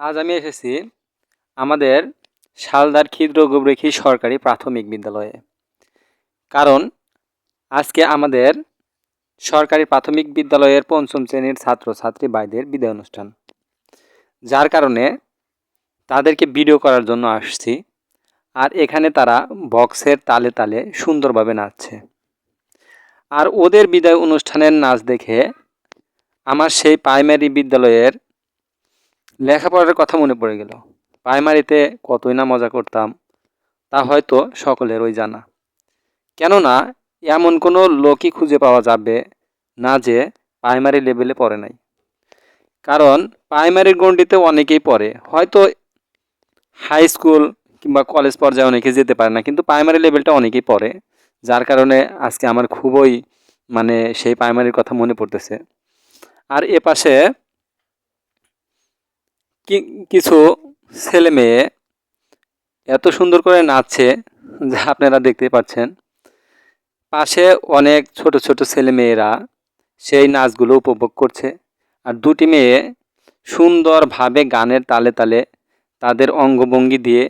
আজ আমি এসেছি আমাদের শালদার ক্ষুদ্র গোবরেখি সরকারি প্রাথমিক বিদ্যালয়ে। কারণ আজকে আমাদের সরকারি প্রাথমিক বিদ্যালয়ের পঞ্চম শ্রেণির ছাত্রছাত্রী ভাইদের বিদায় অনুষ্ঠান। যার কারণে তাদেরকে ভিডিও করার জন্য আসছি আর এখানে তারা বক্সের তালে তালে সুন্দরভাবে নাচছে। আর ওদের বিদায় অনুষ্ঠানের নাচ দেখে আমার সেই প্রাইমারি বিদ্যালয়ের লেখাপড়ার কথা মনে পড়ে গেল। প্রাইমারিতে কতই না মজা করতাম, তা হয়তো সকলের ওই জানা। কেননা, এমন কোনো লোকই খুঁজে পাওয়া যাবে না যে প্রাইমারি লেভেলে পড়ে নাই। কারণ প্রাইমারির গণ্ডিতে অনেকেই পড়ে। হয়তো হাই স্কুল কিংবা কলেজ পর্যায়ে অনেকে যেতে পারে না, কিন্তু প্রাইমারি লেভেলটা অনেকেই পড়ে, যার কারণে আজকে আমার খুবই মানে সেই প্রাইমারির কথা মনে পড়তেছে। আর এ পাশে কিছু ছেলে মেয়ে এত সুন্দর করে নাচছে যা আপনারা দেখতে পাচ্ছেন। পাশে অনেক ছোট ছোট ছেলে মেয়েরা সেই নাচগুলো উপভোগ করছে। আর দুটি মেয়ে সুন্দরভাবে গানের তালে তালে তাদের অঙ্গভঙ্গি দিয়ে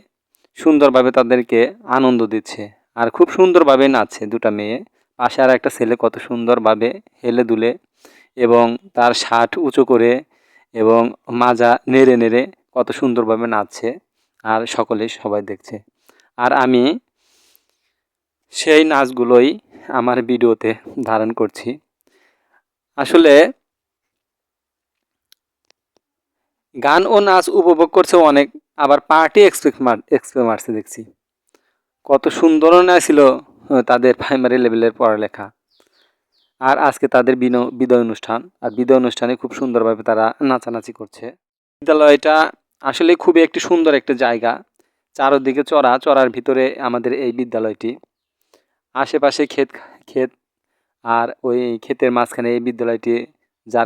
সুন্দরভাবে তাদেরকে আনন্দ দিচ্ছে আর খুব সুন্দরভাবে নাচছে দুটা মেয়ে। পাশে আর একটা ছেলে কত সুন্দরভাবে হেলে দুলে এবং তার শার্ট উঁচু করে এবং মাজা নেড়ে নেড়ে কত সুন্দরভাবে নাচছে আর সকলে সবাই দেখছে। আর আমি সেই নাচগুলোই আমার ভিডিওতে ধারণ করছি। আসলে গান ও নাচ উপভোগ করছে অনেক, আবার পার্টি এক্সপেক্ট মার এক্সপে মারছে দেখছি। কত সুন্দরও না ছিল তাদের প্রাইমারি লেভেলের পড়ালেখা। আর আজকে তাদের বিদায় অনুষ্ঠান। আর বিদায় অনুষ্ঠানে খুব সুন্দরভাবে তারা নাচানাচি করছে। বিদ্যালয়টা আসলে খুবই একটি সুন্দর একটা জায়গা। চারোদিকে চড়া, চড়ার ভিতরে আমাদের এই বিদ্যালয়টি। আশেপাশে ক্ষেত ক্ষেত আর ওই ক্ষেতের মাঝখানে এই বিদ্যালয়টি যার